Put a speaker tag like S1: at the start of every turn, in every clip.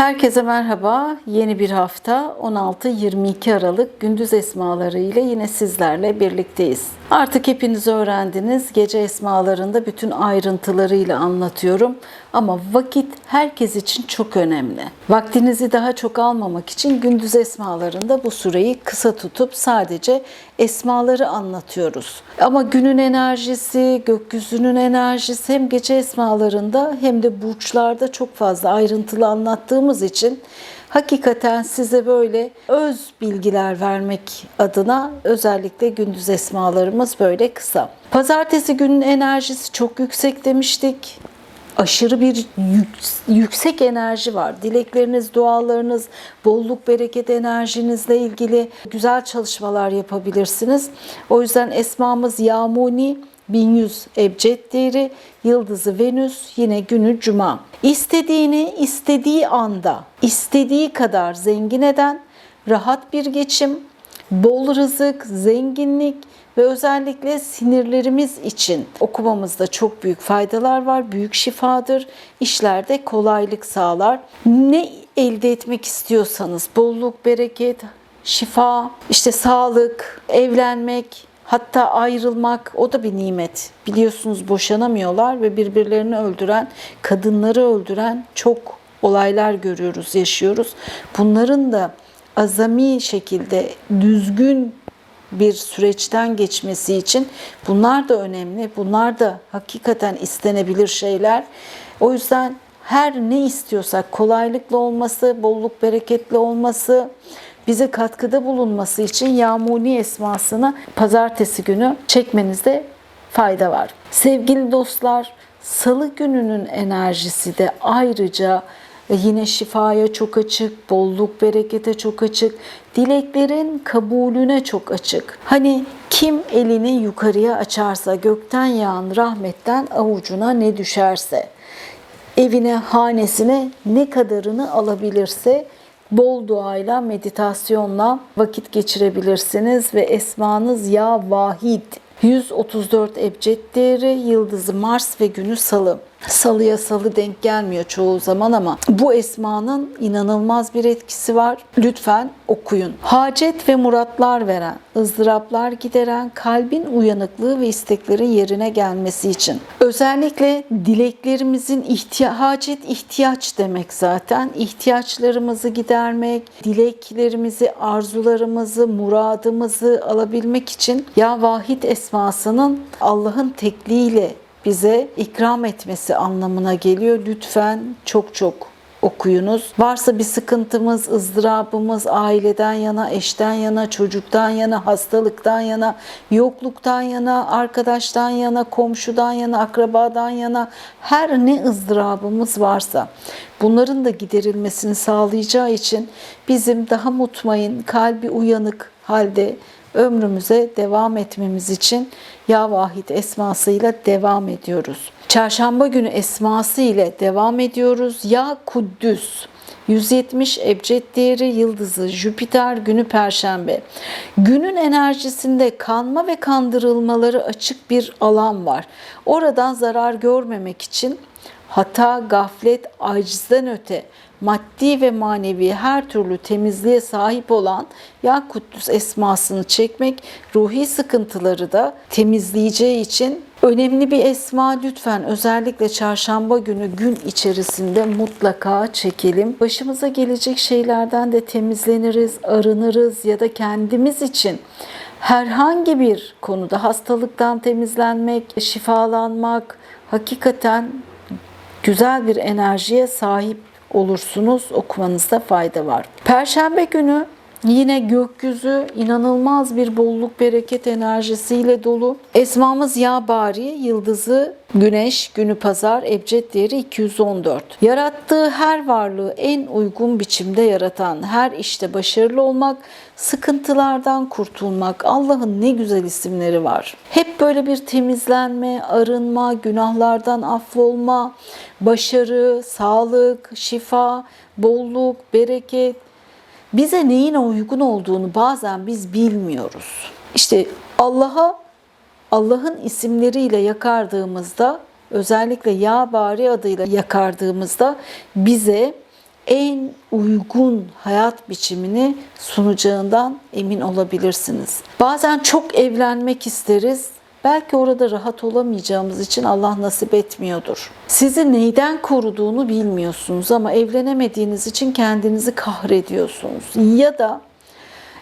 S1: Herkese merhaba. Yeni bir hafta 16-22 Aralık gündüz esmaları ile yine sizlerle birlikteyiz. Artık hepiniz öğrendiniz. Gece esmalarında bütün ayrıntılarıyla anlatıyorum. Ama vakit herkes için çok önemli. Vaktinizi daha çok almamak için gündüz esmalarında bu süreyi kısa tutup sadece esmaları anlatıyoruz. Ama günün enerjisi, gökyüzünün enerjisi hem gece esmalarında hem de burçlarda çok fazla ayrıntılı anlattığımız için hakikaten size böyle öz bilgiler vermek adına özellikle gündüz esmalarımız böyle kısa. Pazartesi günün enerjisi çok yüksek demiştik aşırı bir yük- yüksek enerji var. Dilekleriniz, dualarınız, bolluk, bereket enerjinizle ilgili güzel çalışmalar yapabilirsiniz. O yüzden esmamız Yamuni 1100 ebced değeri, yıldızı Venüs, yine günü Cuma. İstediğini istediği anda, istediği kadar zengin eden, rahat bir geçim, bol rızık, zenginlik ve özellikle sinirlerimiz için okumamızda çok büyük faydalar var. Büyük şifadır. İşlerde kolaylık sağlar. Ne elde etmek istiyorsanız bolluk, bereket, şifa, işte sağlık, evlenmek, hatta ayrılmak o da bir nimet. Biliyorsunuz boşanamıyorlar ve birbirlerini öldüren, kadınları öldüren çok olaylar görüyoruz, yaşıyoruz. Bunların da azami şekilde düzgün bir süreçten geçmesi için bunlar da önemli. Bunlar da hakikaten istenebilir şeyler. O yüzden her ne istiyorsak kolaylıkla olması, bolluk bereketli olması, bize katkıda bulunması için Yamuni esmasını pazartesi günü çekmenizde fayda var. Sevgili dostlar, salı gününün enerjisi de ayrıca yine şifaya çok açık, bolluk, berekete çok açık, dileklerin kabulüne çok açık. Hani kim elini yukarıya açarsa gökten yağan rahmetten avucuna ne düşerse, evine, hanesine ne kadarını alabilirse bol duayla, meditasyonla vakit geçirebilirsiniz ve esmanız ya vahid 134 ebced değeri, yıldızı Mars ve günü Salı. Salıya salı denk gelmiyor çoğu zaman ama bu esmanın inanılmaz bir etkisi var. Lütfen okuyun. Hacet ve muratlar veren, ızdıraplar gideren, kalbin uyanıklığı ve isteklerin yerine gelmesi için. Özellikle dileklerimizin ihtiya hacet ihtiyaç demek zaten. İhtiyaçlarımızı gidermek, dileklerimizi, arzularımızı, muradımızı alabilmek için ya vahid esmasının Allah'ın tekliğiyle bize ikram etmesi anlamına geliyor. Lütfen çok çok okuyunuz. Varsa bir sıkıntımız, ızdırabımız aileden yana, eşten yana, çocuktan yana, hastalıktan yana, yokluktan yana, arkadaştan yana, komşudan yana, akrabadan yana her ne ızdırabımız varsa bunların da giderilmesini sağlayacağı için bizim daha mutmain, kalbi uyanık halde ömrümüze devam etmemiz için Ya Vahid esmasıyla devam ediyoruz. Çarşamba günü esması ile devam ediyoruz. Ya Kuddüs 170 ebced değeri yıldızı Jüpiter günü perşembe. Günün enerjisinde kanma ve kandırılmaları açık bir alan var. Oradan zarar görmemek için hata, gaflet, acizden öte maddi ve manevi her türlü temizliğe sahip olan Ya Kuddüs esmasını çekmek ruhi sıkıntıları da temizleyeceği için önemli bir esma lütfen özellikle çarşamba günü gün içerisinde mutlaka çekelim. Başımıza gelecek şeylerden de temizleniriz, arınırız ya da kendimiz için herhangi bir konuda hastalıktan temizlenmek, şifalanmak hakikaten güzel bir enerjiye sahip olursunuz. Okumanızda fayda var. Perşembe günü Yine gökyüzü inanılmaz bir bolluk bereket enerjisiyle dolu. Esmamız Yabari, yıldızı Güneş, günü pazar, ebced değeri 214. Yarattığı her varlığı en uygun biçimde yaratan, her işte başarılı olmak, sıkıntılardan kurtulmak. Allah'ın ne güzel isimleri var. Hep böyle bir temizlenme, arınma, günahlardan affolma, başarı, sağlık, şifa, bolluk, bereket, bize neyin uygun olduğunu bazen biz bilmiyoruz. İşte Allah'a Allah'ın isimleriyle yakardığımızda özellikle Ya Bari adıyla yakardığımızda bize en uygun hayat biçimini sunacağından emin olabilirsiniz. Bazen çok evlenmek isteriz. Belki orada rahat olamayacağımız için Allah nasip etmiyordur. Sizi neyden koruduğunu bilmiyorsunuz ama evlenemediğiniz için kendinizi kahrediyorsunuz. Ya da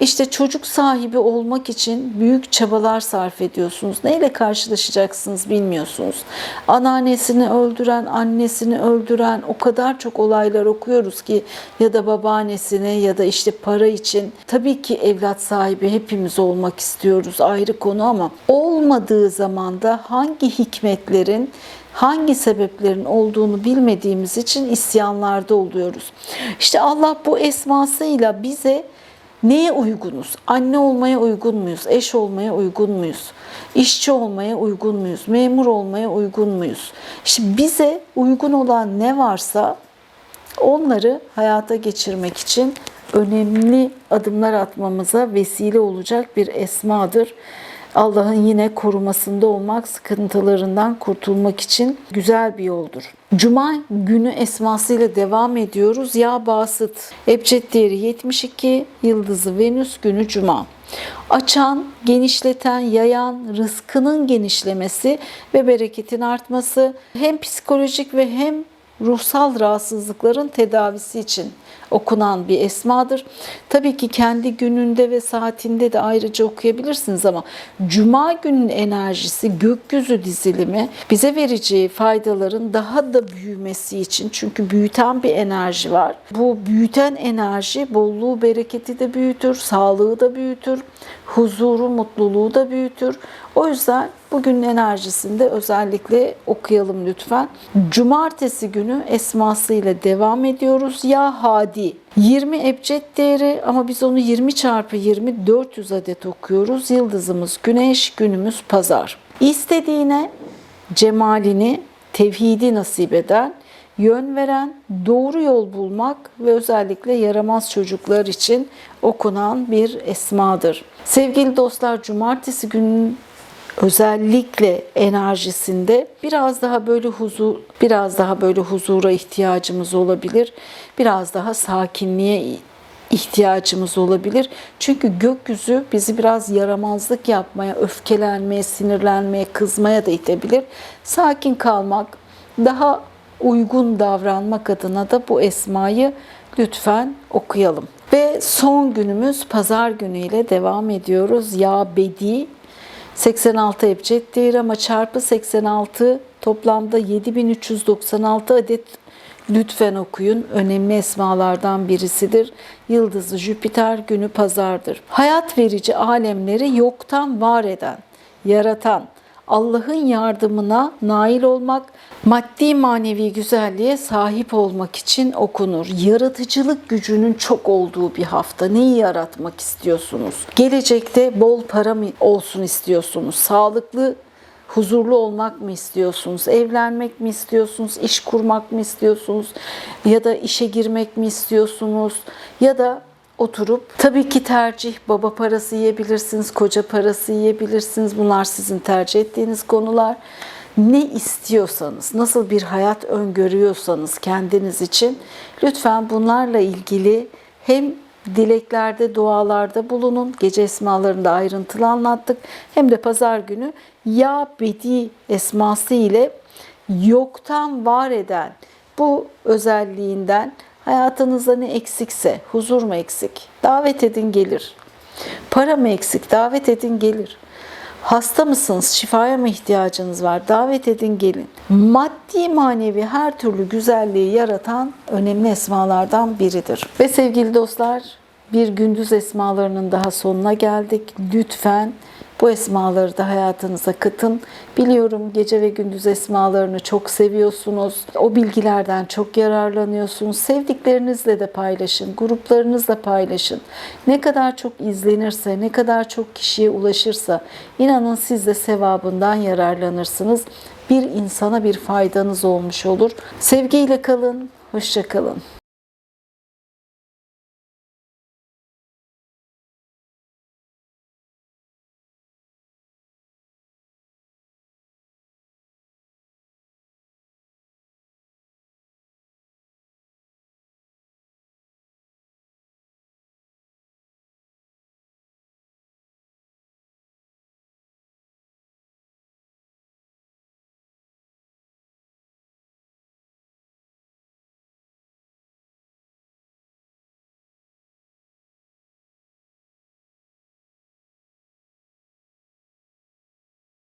S1: işte çocuk sahibi olmak için büyük çabalar sarf ediyorsunuz. Neyle karşılaşacaksınız bilmiyorsunuz. Anneannesini öldüren, annesini öldüren o kadar çok olaylar okuyoruz ki ya da babaannesine ya da işte para için. Tabii ki evlat sahibi hepimiz olmak istiyoruz ayrı konu ama olmadığı zaman da hangi hikmetlerin hangi sebeplerin olduğunu bilmediğimiz için isyanlarda oluyoruz. İşte Allah bu esmasıyla bize Neye uygunuz? Anne olmaya uygun muyuz? Eş olmaya uygun muyuz? İşçi olmaya uygun muyuz? Memur olmaya uygun muyuz? Şimdi bize uygun olan ne varsa onları hayata geçirmek için önemli adımlar atmamıza vesile olacak bir esmadır. Allah'ın yine korumasında olmak, sıkıntılarından kurtulmak için güzel bir yoldur. Cuma günü esmasıyla devam ediyoruz. Ya Basıt, Ebced değeri 72, yıldızı Venüs günü Cuma. Açan, genişleten, yayan, rızkının genişlemesi ve bereketin artması hem psikolojik ve hem ruhsal rahatsızlıkların tedavisi için okunan bir esmadır. Tabii ki kendi gününde ve saatinde de ayrıca okuyabilirsiniz ama cuma günün enerjisi, gökyüzü dizilimi bize vereceği faydaların daha da büyümesi için çünkü büyüten bir enerji var. Bu büyüten enerji bolluğu, bereketi de büyütür, sağlığı da büyütür, huzuru, mutluluğu da büyütür. O yüzden bugünün enerjisinde özellikle okuyalım lütfen. Cumartesi günü esmasıyla devam ediyoruz. Ya Hadi 20 ebced değeri ama biz onu 20 çarpı 20 400 adet okuyoruz. Yıldızımız güneş, günümüz pazar. İstediğine cemalini, tevhidi nasip eden, yön veren, doğru yol bulmak ve özellikle yaramaz çocuklar için okunan bir esmadır. Sevgili dostlar, cumartesi günün özellikle enerjisinde biraz daha böyle huzur biraz daha böyle huzura ihtiyacımız olabilir. Biraz daha sakinliğe ihtiyacımız olabilir. Çünkü gökyüzü bizi biraz yaramazlık yapmaya, öfkelenmeye, sinirlenmeye, kızmaya da itebilir. Sakin kalmak, daha uygun davranmak adına da bu esmayı lütfen okuyalım. Ve son günümüz pazar günüyle devam ediyoruz. Ya Bedi 86 ebced değeri ama çarpı 86 toplamda 7396 adet lütfen okuyun. Önemli esmalardan birisidir. Yıldızı Jüpiter günü pazardır. Hayat verici alemleri yoktan var eden, yaratan, Allah'ın yardımına nail olmak, maddi manevi güzelliğe sahip olmak için okunur. Yaratıcılık gücünün çok olduğu bir hafta. Neyi yaratmak istiyorsunuz? Gelecekte bol para mı olsun istiyorsunuz? Sağlıklı huzurlu olmak mı istiyorsunuz? Evlenmek mi istiyorsunuz? İş kurmak mı istiyorsunuz? Ya da işe girmek mi istiyorsunuz? Ya da oturup tabii ki tercih baba parası yiyebilirsiniz, koca parası yiyebilirsiniz. Bunlar sizin tercih ettiğiniz konular. Ne istiyorsanız, nasıl bir hayat öngörüyorsanız kendiniz için lütfen bunlarla ilgili hem dileklerde, dualarda bulunun. Gece esmalarında ayrıntılı anlattık. Hem de pazar günü Ya Bedi esması ile yoktan var eden bu özelliğinden Hayatınızda ne eksikse, huzur mu eksik? Davet edin gelir. Para mı eksik? Davet edin gelir. Hasta mısınız? Şifaya mı ihtiyacınız var? Davet edin gelin. Maddi manevi her türlü güzelliği yaratan önemli esmalardan biridir. Ve sevgili dostlar bir gündüz esmalarının daha sonuna geldik. Lütfen bu esmaları da hayatınıza katın. Biliyorum gece ve gündüz esmalarını çok seviyorsunuz. O bilgilerden çok yararlanıyorsunuz. Sevdiklerinizle de paylaşın, gruplarınızla paylaşın. Ne kadar çok izlenirse, ne kadar çok kişiye ulaşırsa inanın siz de sevabından yararlanırsınız. Bir insana bir faydanız olmuş olur. Sevgiyle kalın, hoşça kalın.